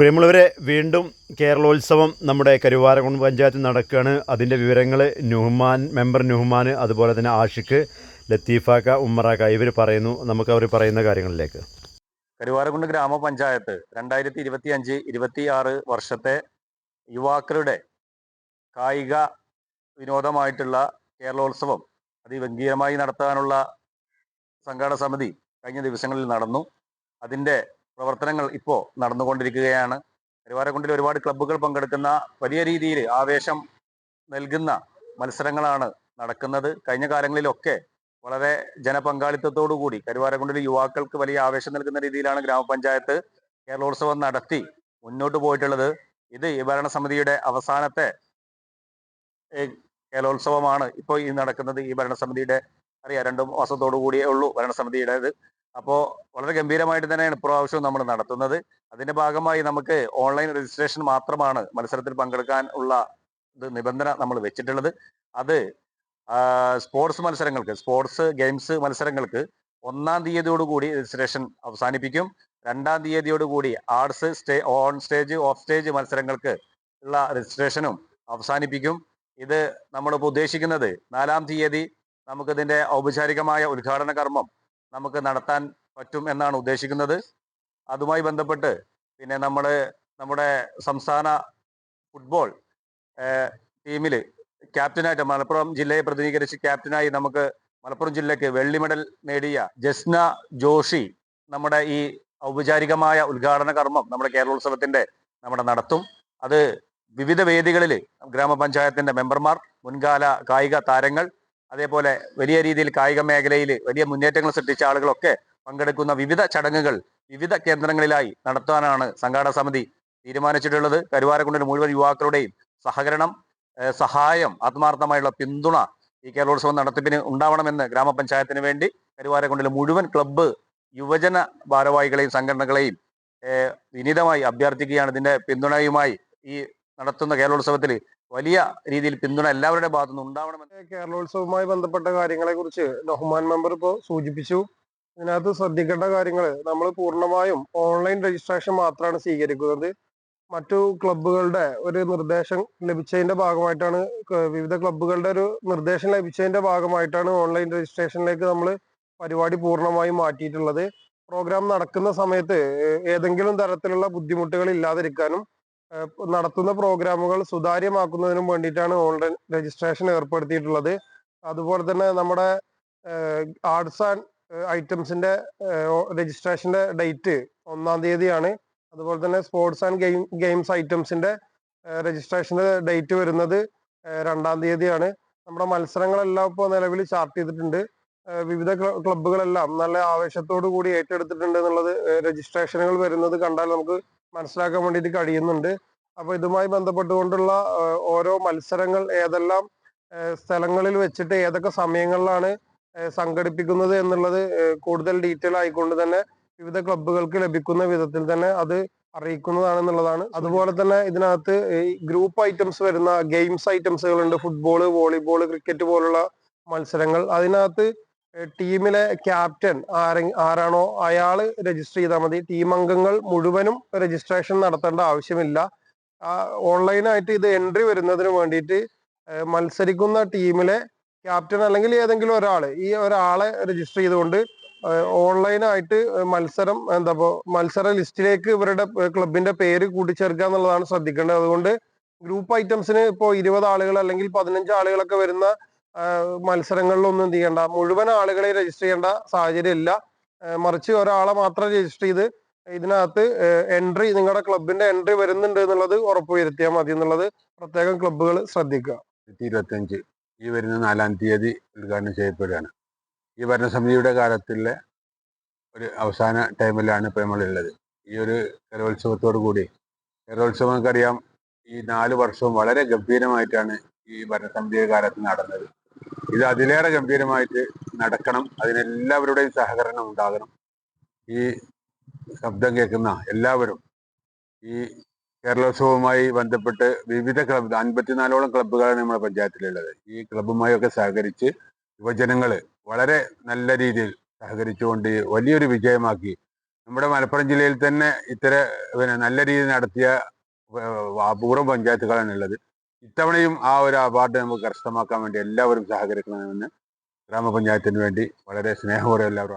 പ്രിയമുള്ളവരെ വീണ്ടും കേരളോത്സവം നമ്മുടെ കരുവാരകുണ്ട് പഞ്ചായത്ത് നടക്കുകയാണ്. അതിന്റെ വിവരങ്ങൾ നുഹ്മാൻ മെമ്പർ നുഹ്മാൻ അതുപോലെ തന്നെ ആഷിഖ് ലത്തീഫാക്ക ഉമ്മറാക്ക ഇവർ പറയുന്നു. നമുക്ക് അവർ പറയുന്ന കാര്യങ്ങളിലേക്ക്. കരുവാരകുണ്ട് ഗ്രാമപഞ്ചായത്ത് രണ്ടായിരത്തി ഇരുപത്തി അഞ്ച് ഇരുപത്തി ആറ് വർഷത്തെ യുവാക്കളുടെ കായിക വിനോദമായിട്ടുള്ള കേരളോത്സവം അതിഗംഭീരമായി നടത്താനുള്ള സംഘാടക സമിതി കഴിഞ്ഞ ദിവസങ്ങളിൽ നടന്നു. അതിന്റെ പ്രവർത്തനങ്ങൾ ഇപ്പോൾ നടന്നുകൊണ്ടിരിക്കുകയാണ്. കരുവാരക്കുണ്ടിൽ ഒരുപാട് ക്ലബ്ബുകൾ പങ്കെടുക്കുന്ന വലിയ രീതിയിൽ ആവേശം നൽകുന്ന മത്സരങ്ങളാണ് നടക്കുന്നത്. കഴിഞ്ഞ കാലങ്ങളിലൊക്കെ വളരെ ജനപങ്കാളിത്തത്തോടു കൂടി കരുവാരക്കുണ്ടിൽ യുവാക്കൾക്ക് വലിയ ആവേശം നൽകുന്ന രീതിയിലാണ് ഗ്രാമപഞ്ചായത്ത് കേരളോത്സവം നടത്തി മുന്നോട്ട് പോയിട്ടുള്ളത്. ഇത് ഈ ഭരണസമിതിയുടെ അവസാനത്തെ കേരളോത്സവമാണ്. ഇപ്പോൾ ഈ നടക്കുന്നത് ഈ ഭരണസമിതിയുടെ അറിയാം രണ്ടു മാസത്തോടു കൂടിയേ ഉള്ളൂ ഭരണസമിതിയുടേത്. അപ്പോൾ വളരെ ഗംഭീരമായിട്ട് തന്നെയാണ് ഇപ്രാവശ്യവും നമ്മൾ നടത്തുന്നത്. അതിന്റെ ഭാഗമായി നമുക്ക് ഓൺലൈൻ രജിസ്ട്രേഷൻ മാത്രമാണ് മത്സരത്തിൽ പങ്കെടുക്കാൻ ഉള്ള നിബന്ധന നമ്മൾ വെച്ചിട്ടുള്ളത്. അത് സ്പോർട്സ് മത്സരങ്ങൾക്ക് സ്പോർട്സ് ഗെയിംസ് മത്സരങ്ങൾക്ക് ഒന്നാം തീയതിയോടുകൂടി രജിസ്ട്രേഷൻ അവസാനിപ്പിക്കും. രണ്ടാം തീയതിയോടുകൂടി arts stay on stage off stage മത്സരങ്ങൾക്ക് ഉള്ള രജിസ്ട്രേഷനും അവസാനിപ്പിക്കും. ഇത് നമ്മളിപ്പോൾ ഉദ്ദേശിക്കുന്നത് നാലാം തീയതി നമുക്കിതിന്റെ ഔപചാരികമായ ഉദ്ഘാടന കർമ്മം നമുക്ക് നടത്താൻ പറ്റും എന്നാണ് ഉദ്ദേശിക്കുന്നത്. അതുമായി ബന്ധപ്പെട്ട് പിന്നെ നമ്മൾ നമ്മുടെ സംസ്ഥാന ഫുട്ബോൾ ടീമിൽ ക്യാപ്റ്റനായിട്ട് മലപ്പുറം ജില്ലയെ പ്രതിനിധീകരിച്ച് ക്യാപ്റ്റനായി നമുക്ക് മലപ്പുറം ജില്ലയ്ക്ക് വെള്ളി മെഡൽ നേടിയ ജസ്ന ജോഷി നമ്മുടെ ഈ ഔപചാരികമായ ഉദ്ഘാടന കർമ്മം നമ്മുടെ കേരളോത്സവത്തിന്റെ നമ്മുടെ നടത്തും. അത് വിവിധ വേദികളിൽ ഗ്രാമപഞ്ചായത്തിന്റെ മെമ്പർമാർ മുൻകാല കായിക താരങ്ങൾ അതേപോലെ വലിയ രീതിയിൽ കായിക മേഖലയിൽ വലിയ മുന്നേറ്റങ്ങൾ സൃഷ്ടിച്ച ആളുകളൊക്കെ പങ്കെടുക്കുന്ന വിവിധ ചടങ്ങുകൾ വിവിധ കേന്ദ്രങ്ങളിലായി നടത്താനാണ് സംഘാടക സമിതി തീരുമാനിച്ചിട്ടുള്ളത്. കരുവാരക്കുണ്ടിന് മുഴുവൻ യുവാക്കളുടെയും സഹകരണം സഹായം ആത്മാർത്ഥമായുള്ള പിന്തുണ ഈ കേരളോത്സവം നടത്തിപ്പിന് ഉണ്ടാവണമെന്ന് ഗ്രാമപഞ്ചായത്തിന് വേണ്ടി കരുവാരക്കുണ്ടിലെ മുഴുവൻ ക്ലബ്ബ് യുവജന ഭാരവാഹികളെയും സംഘടനകളെയും വിനിതമായി അഭ്യർത്ഥിക്കുകയാണ്. ഇതിന്റെ പിന്തുണയുമായി ഈ നടത്തുന്ന കേരളോത്സവത്തിൽ വലിയ രീതിയിൽ പിന്തുണ എല്ലാവരുടെ ഭാഗത്തുനിന്ന് ഉണ്ടാവണമെന്ന് കേരളോത്സവവുമായി ബന്ധപ്പെട്ട കാര്യങ്ങളെ കുറിച്ച് റഹ്മാൻ മെമ്പർ ഇപ്പോൾ സൂചിപ്പിച്ചു. ഇതിനകത്ത് ശ്രദ്ധിക്കേണ്ട കാര്യങ്ങൾ നമ്മൾ പൂർണമായും ഓൺലൈൻ രജിസ്ട്രേഷൻ മാത്രമാണ് സ്വീകരിക്കുന്നത്. മറ്റു ക്ലബ്ബുകളുടെ ഒരു നിർദ്ദേശം ലഭിച്ചതിന്റെ ഭാഗമായിട്ടാണ് വിവിധ ക്ലബ്ബുകളുടെ ഒരു നിർദ്ദേശം ലഭിച്ചതിന്റെ ഭാഗമായിട്ടാണ് ഓൺലൈൻ രജിസ്ട്രേഷനിലേക്ക് നമ്മൾ പരിപാടി പൂർണമായും മാറ്റിയിട്ടുള്ളത്. പ്രോഗ്രാം നടക്കുന്ന സമയത്ത് ഏതെങ്കിലും തരത്തിലുള്ള ബുദ്ധിമുട്ടുകൾ ഇല്ലാതിരിക്കാനും നടത്തുന്ന പ്രോഗ്രാമുകൾ സുതാര്യമാക്കുന്നതിനും വേണ്ടിയിട്ടാണ് ഓൺലൈൻ രജിസ്ട്രേഷൻ ഏർപ്പെടുത്തിയിട്ടുള്ളത്. അതുപോലെ തന്നെ നമ്മുടെ ആർട്സ് ആൻഡ് ഐറ്റംസിന്റെ രജിസ്ട്രേഷന്റെ ഡേറ്റ് ഒന്നാം തീയതിയാണ്. അതുപോലെ തന്നെ സ്പോർട്സ് ആൻഡ് ഗെയിം ഗെയിംസ് ഐറ്റംസിന്റെ രജിസ്ട്രേഷന്റെ ഡേറ്റ് വരുന്നത് രണ്ടാം തീയതിയാണ്. നമ്മുടെ മത്സരങ്ങളെല്ലാം ഇപ്പോൾ നിലവിൽ ചാർട്ട് ചെയ്തിട്ടുണ്ട്. വിവിധ ക്ലബ്ബുകളെല്ലാം നല്ല ആവേശത്തോടു കൂടി ഏറ്റെടുത്തിട്ടുണ്ട് എന്നുള്ളത് രജിസ്ട്രേഷനുകൾ വരുന്നത് കണ്ടാൽ നമുക്ക് മനസ്സിലാക്കാൻ വേണ്ടിയിട്ട് കഴിയുന്നുണ്ട്. അപ്പൊ ഇതുമായി ബന്ധപ്പെട്ടുകൊണ്ടുള്ള ഓരോ മത്സരങ്ങൾ ഏതെല്ലാം സ്ഥലങ്ങളിൽ വെച്ചിട്ട് ഏതൊക്കെ സമയങ്ങളിലാണ് സംഘടിപ്പിക്കുന്നത് എന്നുള്ളത് കൂടുതൽ ഡീറ്റെയിൽ ആയിക്കൊണ്ട് തന്നെ വിവിധ ക്ലബ്ബുകൾക്ക് ലഭിക്കുന്ന വിധത്തിൽ തന്നെ അത് അറിയിക്കുന്നതാണെന്നുള്ളതാണ്. അതുപോലെ തന്നെ ഇതിനകത്ത് ഗ്രൂപ്പ് ഐറ്റംസ് വരുന്ന ഗെയിംസ് ഐറ്റംസുകളുണ്ട്. ഫുട്ബോൾ വോളിബോൾ ക്രിക്കറ്റ് പോലുള്ള മത്സരങ്ങൾ. അതിനകത്ത് ടീമിലെ ക്യാപ്റ്റൻ ആരെ ആരാണോ അയാൾ രജിസ്റ്റർ ചെയ്താൽ മതി. ടീം അംഗങ്ങൾ മുഴുവനും രജിസ്ട്രേഷൻ നടത്തേണ്ട ആവശ്യമില്ല. ഓൺലൈനായിട്ട് ഇത് എൻട്രി വരുന്നതിന് വേണ്ടിയിട്ട് മത്സരിക്കുന്ന ടീമിലെ ക്യാപ്റ്റൻ അല്ലെങ്കിൽ ഏതെങ്കിലും ഒരാൾ ഈ ഒരാളെ രജിസ്റ്റർ ചെയ്തുകൊണ്ട് ഓൺലൈനായിട്ട് മത്സരം എന്താ മത്സര ലിസ്റ്റിലേക്ക് ഇവരുടെ ക്ലബിന്റെ പേര് കൂട്ടിച്ചേർക്കുക എന്നുള്ളതാണ് ശ്രദ്ധിക്കേണ്ടത്. അതുകൊണ്ട് ഗ്രൂപ്പ് ഐറ്റംസിന് ഇപ്പോൾ ഇരുപത് ആളുകൾ അല്ലെങ്കിൽ പതിനഞ്ച് ആളുകളൊക്കെ വരുന്ന മത്സരങ്ങളിലൊന്നും എന്ത് ചെയ്യണ്ട. മുഴുവൻ ആളുകളെ രജിസ്റ്റർ ചെയ്യേണ്ട സാഹചര്യം ഇല്ല. മറിച്ച് ഒരാളെ മാത്രം രജിസ്റ്റർ ചെയ്ത് ഇതിനകത്ത് എൻട്രി നിങ്ങളുടെ ക്ലബിന്റെ എൻട്രി വരുന്നുണ്ട് എന്നുള്ളത് ഉറപ്പുവരുത്തിയാൽ മതി എന്നുള്ളത് പ്രത്യേകം ക്ലബുകൾ ശ്രദ്ധിക്കുക. ഇരുപത്തഞ്ച് ഈ വരുന്ന നാലാം തീയതി ഉദ്ഘാടനം ചെയ്യപ്പെടുകയാണ്. ഈ ഭരണസമിതിയുടെ കാലത്തിലെ ഒരു അവസാന ടൈമിലാണ് ഇപ്പോൾ നമ്മളുള്ളത്. ഈ ഒരു കലോത്സവത്തോടു കൂടി. കലോത്സവം നമുക്കറിയാം ഈ നാല് വർഷവും വളരെ ഗംഭീരമായിട്ടാണ് ഈ ഭരണസമിതിയുടെ കാലത്ത് നടന്നത്. ഇത് അതിലേറെ ഗംഭീരമായിട്ട് നടക്കണം. അതിനെല്ലാവരുടെയും സഹകരണം ഉണ്ടാകണം. ഈ ശബ്ദം കേൾക്കുന്ന എല്ലാവരും ഈ കേരളോത്സവവുമായി ബന്ധപ്പെട്ട് വിവിധ ക്ലബ് അൻപത്തിനാലോളം ക്ലബ്ബുകളാണ് നമ്മുടെ പഞ്ചായത്തിലുള്ളത്. ഈ ക്ലബ്ബുമായൊക്കെ സഹകരിച്ച് യുവജനങ്ങൾ വളരെ നല്ല രീതിയിൽ സഹകരിച്ചുകൊണ്ട് വലിയൊരു വിജയമാക്കി നമ്മുടെ മലപ്പുറം ജില്ലയിൽ തന്നെ ഇത്തര പിന്നെ നല്ല രീതിയിൽ നടത്തിയ അപൂർവം പഞ്ചായത്തുകളാണ് ഉള്ളത്. ഇത്തവണയും ആ ഒരു അവാർഡ് നമുക്ക് കരസ്ഥമാക്കാൻ വേണ്ടി എല്ലാവരും സഹകരിക്കണമെന്ന് ഗ്രാമപഞ്ചായത്തിന് വേണ്ടി വളരെ സ്നേഹപൂർവം എല്ലാവരും